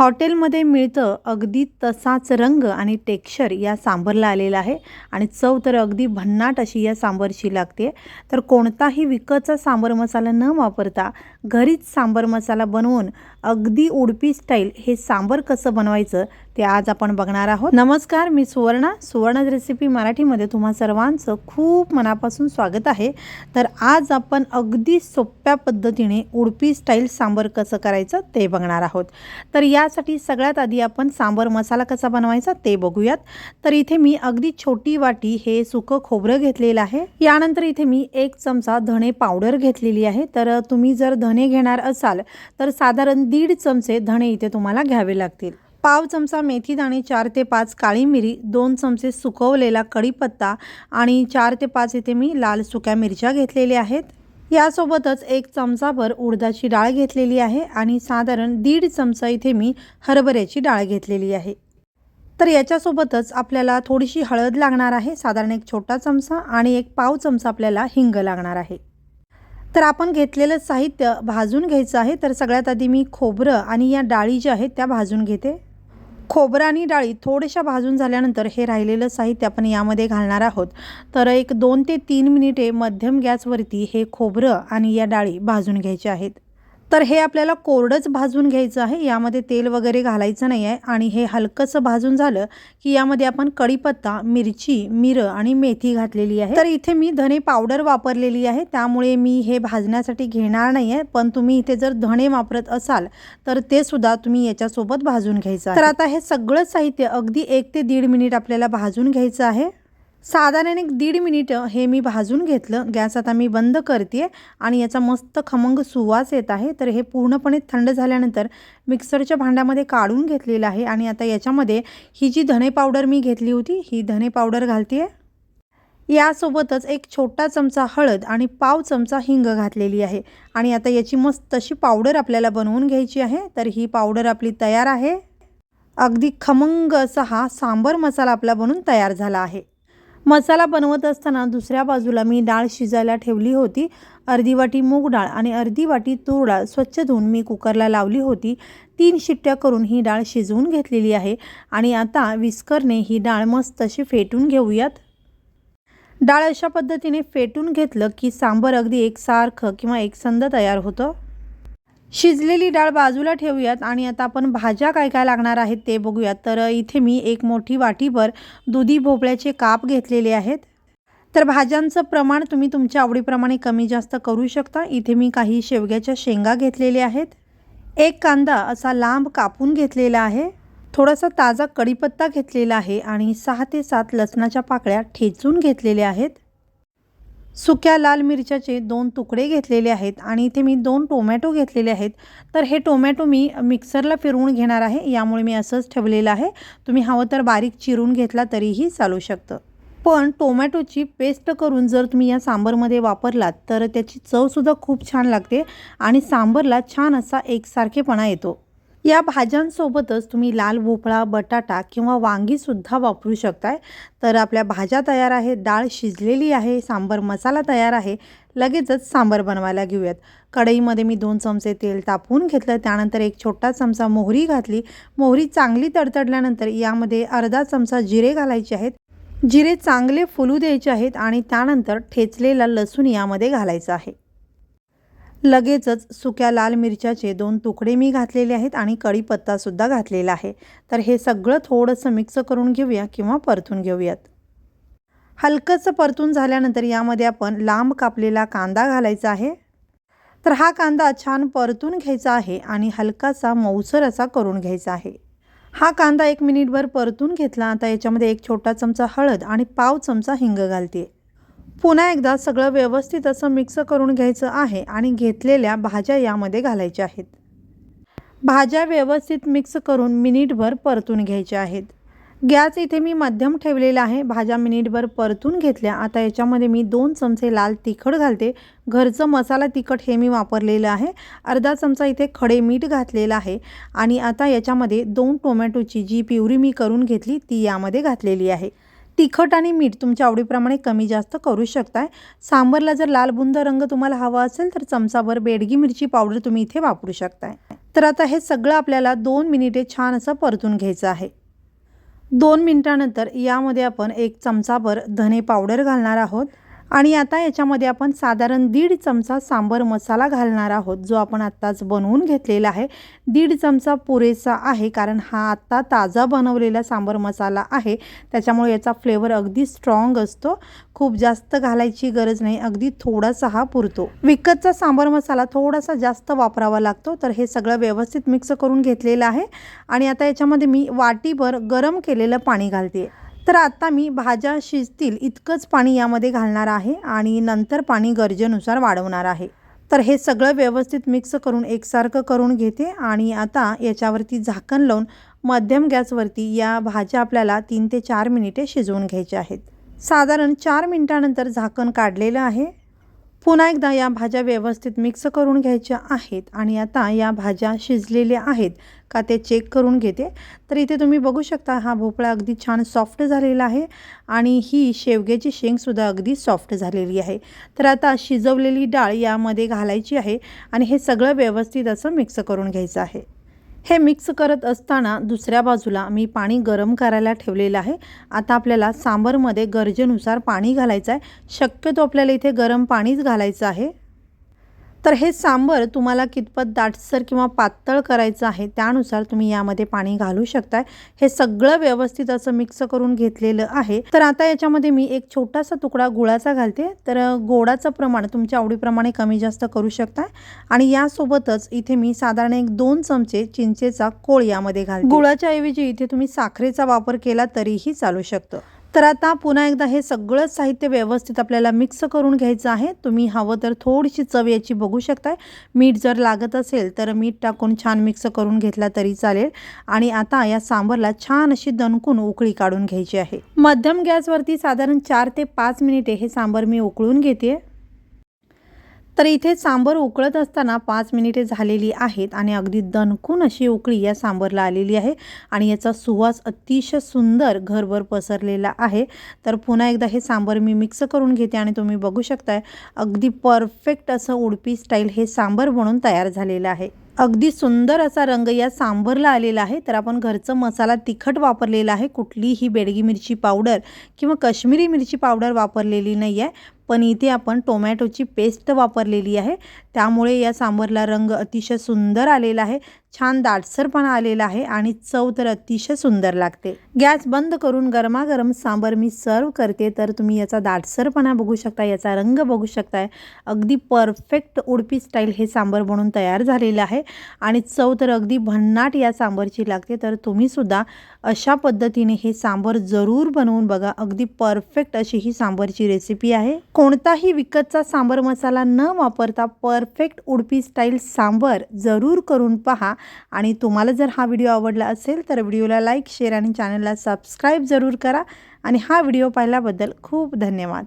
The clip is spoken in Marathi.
हॉटेलमध्ये मिळतं अगदी तसाच रंग आणि टेक्स्चर या सांबरला आलेला आहे. आणि चव तर अगदी भन्नाट अशी या सांबरची लागते. तर कोणताही विकतचा सांबर मसाला न वापरता घरीच सांबर मसाला बनवून अगदी उडपी स्टाईल हे सांबर कसं बनवायचं ते आज आपण बघणार आहोत. नमस्कार मी सुवर्णा. सुवर्ण रेसिपी मराठीमध्ये तुम्हा सर्वांचं खूप मनापासून स्वागत आहे. तर आज आपण अगदी सोप्या पद्धतीने उडपी स्टाईल सांबर कसं करायचं ते बघणार आहोत. तर यासाठी सगळ्यात आधी आपण सांबर मसाला कसा बनवायचा ते बघूयात. तर इथे मी अगदी छोटी वाटी हे सुकं खोबरं घेतलेलं आहे. यानंतर इथे मी एक चमचा धणे पावडर घेतलेली आहे. तर तुम्ही जर धणे घेणार असाल तर साधारण दीड चमचे धणे इथे तुम्हाला घ्यावे लागतील. पाव चमचा मेथी दाणे चार ते पाच काळी मिरी दोन चमचे सुकवलेला कढीपत्ता आणि चार ते पाच इथे मी लाल सुक्या मिरच्या घेतलेल्या आहेत. यासोबतच एक चमचाभर उडदाची डाळ घेतलेली आहे आणि साधारण दीड चमचा इथे मी हरभऱ्याची डाळ घेतलेली आहे. तर याच्यासोबतच आपल्याला थोडीशी हळद लागणार आहे साधारण एक छोटा चमचा आणि एक पाव चमचा आपल्याला हिंग लागणार आहे. तर आपण घेतलेलं साहित्य भाजून घ्यायचं आहे. तर सगळ्यात आधी मी खोबरं आणि या डाळी ज्या आहेत त्या भाजून घेते. खोबरं आणि डाळी थोड्याशा भाजून झाल्यानंतर हे राहिलेलं साहित्य आपण यामध्ये घालणार आहोत. तर एक दोन ते तीन मिनिटे मध्यम गॅसवरती हे खोबरं आणि या डाळी भाजून घ्यायचे आहेत. तर हे आपल्याला कोरडंच भाजून घ्यायचं आहे. यामध्ये तेल वगैरे घालायचं नाही आहे. आणि हे हलकंसं भाजून झालं की यामध्ये आपण कढीपत्ता मिरची मिरं आणि मेथी घातलेली आहे. तर इथे मी धणे पावडर वापरलेली आहे. त्यामुळे मी हे भाजण्यासाठी घेणार नाही आहे. पण तुम्ही इथे जर धणे वापरत असाल तर ते सुद्धा तुम्ही याच्यासोबत भाजून घ्यायचं तर आता हे सगळं साहित्य अगदी एक ते दीड मिनिट आपल्याला भाजून घ्यायचं आहे. साधारण एक दीड मिनिटं हे मी भाजून घेतलं. गॅस आता मी बंद करते आणि याचा मस्त खमंग सुवास येत आहे. तर हे पूर्णपणे थंड झाल्यानंतर मिक्सरच्या भांड्यामध्ये काढून घेतलेलं आहे आणि आता याच्यामध्ये ही जी धणे पावडर मी घेतली होती ही धणे पावडर घालते यासोबतच एक छोटा चमचा हळद आणि पाव चमचा हिंग घातलेली आहे आणि आता याची मस्त अशी पावडर आपल्याला बनवून घ्यायची आहे. तर ही पावडर आपली तयार आहे. अगदी खमंग असा हा सांबर मसाला आपला बनून तयार झाला आहे. मसाला बनवत असताना दुसऱ्या बाजूला मी डाळ शिजायला ठेवली होती. अर्धी वाटी मूग डाळ आणि अर्धी वाटी तूर डाळ स्वच्छ धुवून मी कुकरला लावली होती. तीन शिट्ट्या करून ही डाळ शिजवून घेतलेली आहे. आणि आता विस्करने ही डाळ मस्त अशी फेटून घेऊयात. डाळ अशा पद्धतीने फेटून घेतलं की सांबर अगदी एकसारखं किंवा एकसंद तयार होतं. शिजलेली डाळ बाजूला ठेवूयात आणि आता आपण भाज्या काय काय लागणार आहेत ते बघूयात. तर इथे मी एक मोठी वाटीभर दुधी भोपळ्याचे काप घेतलेले आहेत. तर भाज्यांचं प्रमाण तुम्ही तुमच्या आवडीप्रमाणे कमी जास्त करू शकता. इथे मी काही शेवग्याच्या शेंगा घेतलेल्या आहेत. एक कांदा असा लांब कापून घेतलेला आहे. थोडासा ताजा कढीपत्ता घेतलेला आहे आणि सहा ते सात लसणाच्या पाकळ्या ठेचून घेतलेल्या आहेत. सुक्या लाल मिरच्याचे दोन तुकडे घेतलेले आहेत आणि इथे मी दोन टोमॅटो घेतलेले आहेत. तर हे टोमॅटो मी मिक्सरला फिरवून घेणार आहे. यामुळे मी असंच ठेवलेलं आहे. तुम्ही हवं तर बारीक चिरून घेतला तरीही चालू शकतं. पण टोमॅटोची पेस्ट करून जर तुम्ही या सांबरमध्ये वापरलात तर त्याची चवसुद्धा खूप छान लागते आणि सांबरला छान असा एकसारखेपणा येतो. या भाज्यांसोबतच तुम्ही लाल भोपळा बटाटा किंवा वांगीसुद्धा वापरू शकताय. तर आपल्या भाज्या तयार आहेत डाळ शिजलेली आहे सांबर मसाला तयार आहे. लगेचच सांबर बनवायला घेऊयात. कढईमध्ये मी दोन चमचे तेल तापवून घेतलं. त्यानंतर एक छोटा चमचा मोहरी घातली. मोहरी चांगली तडतडल्यानंतर यामध्ये अर्धा चमचा जिरे घालायचे आहेत. जिरे चांगले फुलू द्यायचे आहेत आणि त्यानंतर ठेचलेला लसूण यामध्ये घालायचा आहे. लगेचच सुक्या लाल मिरच्याचे दोन तुकडे मी घातलेले आहेत आणि कढीपत्तासुद्धा घातलेला आहे. तर हे सगळं थोडंसं मिक्स करून घेऊया किंवा परतून घेऊयात. हलकंसं परतून झाल्यानंतर यामध्ये आपण लांब कापलेला कांदा घालायचा आहे. तर हा कांदा छान परतून घ्यायचा आहे आणि हलकासा मऊसर असा करून घ्यायचा आहे. हा कांदा एक मिनिटभर परतून घेतला. आता याच्यामध्ये एक छोटा चमचा हळद आणि पाव चमचा हिंग घालते. पुन्हा एकदा सगळं व्यवस्थित असं मिक्स करून घ्यायचं आहे आणि घेतलेल्या भाज्या यामध्ये घालायच्या आहेत. भाज्या व्यवस्थित मिक्स करून मिनिटभर परतून घ्यायच्या आहेत. गॅस इथे मी मध्यम ठेवलेला आहे. भाज्या मिनिटभर परतून घेतल्या. आता याच्यामध्ये मी दोन चमचे लाल तिखट घालते. घरचं मसाला तिखट हे मी वापरलेलं आहे. अर्धा चमचा इथे खडे मीठ घातलेलं आहे आणि आता याच्यामध्ये दोन टोमॅटोची जी प्युरी मी करून घेतली ती यामध्ये घातलेली आहे. तिखट आणि मीठ तुमच्या आवडीप्रमाणे कमी जास्त करू शकताय. सांबरला जर लाल बुंद रंग तुम्हाला हवा असेल तर चमचाभर बेडगी मिरची पावडर तुम्ही इथे वापरू शकताय. तर आता हे सगळं आपल्याला दोन मिनिटे छान असं परतून घ्यायचं आहे. दोन मिनिटानंतर यामध्ये आपण एक चमचाभर धने पावडर घालणार आहोत. आणि आता याच्यामध्ये आपण साधारण दीड चमचा सांबर मसाला घालणार आहोत जो आपण आत्ताच बनवून घेतलेला आहे. दीड चमचा पुरेसा आहे कारण हा आत्ता ताजा बनवलेला सांबर मसाला आहे. त्याच्यामुळे याचा फ्लेवर अगदी स्ट्रॉंग असतो. खूप जास्त घालायची गरज नाही अगदी थोडासा हा पुरतो. विकतचा सांबर मसाला थोडासा जास्त वापरावा लागतो तर हे सगळं व्यवस्थित मिक्स करून घेतलेलं आहे. आणि आता याच्यामध्ये मी वाटीभर गरम केलेलं पाणी घालते. तर आता मी भाज्या शिजतील इतकंच पाणी यामध्ये घालणार आहे आणि नंतर पाणी गरजेनुसार वाढवणार आहे. तर हे सगळं व्यवस्थित मिक्स करून एकसारखं करून घेते आणि आता याच्यावरती झाकण लावून मध्यम गॅसवरती या भाज्या आपल्याला तीन ते चार मिनिटे शिजवून घ्यायच्या आहेत. साधारण चार मिनिटानंतर झाकण काढलेलं आहे पुन्हा एकदा या भाज्या व्यवस्थित मिक्स करून घ्यायच्या आहेत आणि आता या भाज्या शिजलेल्या आहेत का ते चेक करून घेते. तर इथे तुम्ही बघू शकता हा भोपळा अगदी छान सॉफ्ट झालेला आहे आणि ही शेवग्याची शेंगसुद्धा अगदी सॉफ्ट झालेली आहे. तर आता शिजवलेली डाळ यामध्ये घालायची आहे आणि हे सगळं व्यवस्थित असं मिक्स करून घ्यायचं आहे. हे मिक्स करत असताना दुसऱ्या बाजूला मी पाणी गरम करायला ठेवलेलं आहे. आता आपल्याला सांबरमध्ये गरजेनुसार पाणी घालायचं आहे. शक्यतो आपल्याला इथे गरम पाणीच घालायचं आहे. तर हे सांबर तुम्हाला कितपत दाटसर किंवा पातळ करायचं आहे त्यानुसार तुम्ही यामध्ये पाणी घालू शकताय. हे सगळं व्यवस्थित असं मिक्स करून घेतलेलं आहे. तर आता याच्यामध्ये मी एक छोटासा तुकडा गुळाचा घालते. तर गोडाचं प्रमाण तुमच्या आवडीप्रमाणे कमी जास्त करू शकताय. आणि यासोबतच इथे मी साधारण एक दोन चमचे चिंचेचा कोळ यामध्ये घालते. गुळाच्या ऐवजी इथे तुम्ही साखरेचा वापर केला तरीही चालू शकतं. तर आता पुन्हा एकदा हे सगळं साहित्य व्यवस्थित आपल्याला मिक्स करून घ्यायचं आहे. तुम्ही हवं तर थोडीशी चव याची बघू शकताय. मीठ जर लागत असेल तर मीठ टाकून छान मिक्स करून घेतला तरी चालेल. आणि आता या सांबरला छान अशी दणकून उकळी काढून घ्यायची आहे. मध्यम गॅसवरती साधारण चार ते पाच मिनिटे हे सांबर मी उकळून घेते तर इथे सांबर उकळत असताना पाच मिनिटे झालेली आहेत आणि अगदी दणकून अशी उकळी या सांबरला आलेली आहे. आणि याचा सुवास अतिशय सुंदर घरभर पसरलेला आहे. तर पुन्हा एकदा हे सांबर मी मिक्स करून घेते आणि तुम्ही बघू शकताय अगदी परफेक्ट असं उडपी स्टाईल हे सांबर बनून तयार झालेलं आहे. अगदी सुंदर असा रंग या सांबरला आलेला आहे. तर आपण घरचं मसाला तिखट वापरलेला आहे. कुठलीही बेडगी मिरची पावडर किंवा कश्मीरी मिरची पावडर वापरलेली नाही आहे पण इथे आपण टोमॅटोची पेस्ट वापरलेली आहे. त्यामुळे या सांबरला रंग अतिशय सुंदर आलेला आहे. छान दाटसरपणा आलेला आहे आणि चव तर अतिशय सुंदर लागते. गॅस बंद करून गरमागरम सांबर मी सर्व करते तर तुम्ही याचा दाटसरपणा बघू शकता याचा रंग बघू शकताय. अगदी परफेक्ट उडपी स्टाईल हे सांबर बनून तयार झालेलं आहे आणि चव तर अगदी भन्नाट या सांबरची लागते तर तुम्हीसुद्धा अशा पद्धतीने हे सांबर जरूर बनवून बघा. अगदी परफेक्ट अशी ही सांबरची रेसिपी आहे. कोणताही विकतचा सांबर मसाला न वापरता परफेक्ट उडपी स्टाईल सांबर जरूर करून पहा. आणि तुम्हाला जर हा व्हिडिओ आवडला असेल तर व्हिडिओला लाईक शेअर आणि चॅनलला सबस्क्राईब जरूर करा. आणि हा व्हिडिओ पाहिल्याबद्दल खूप धन्यवाद.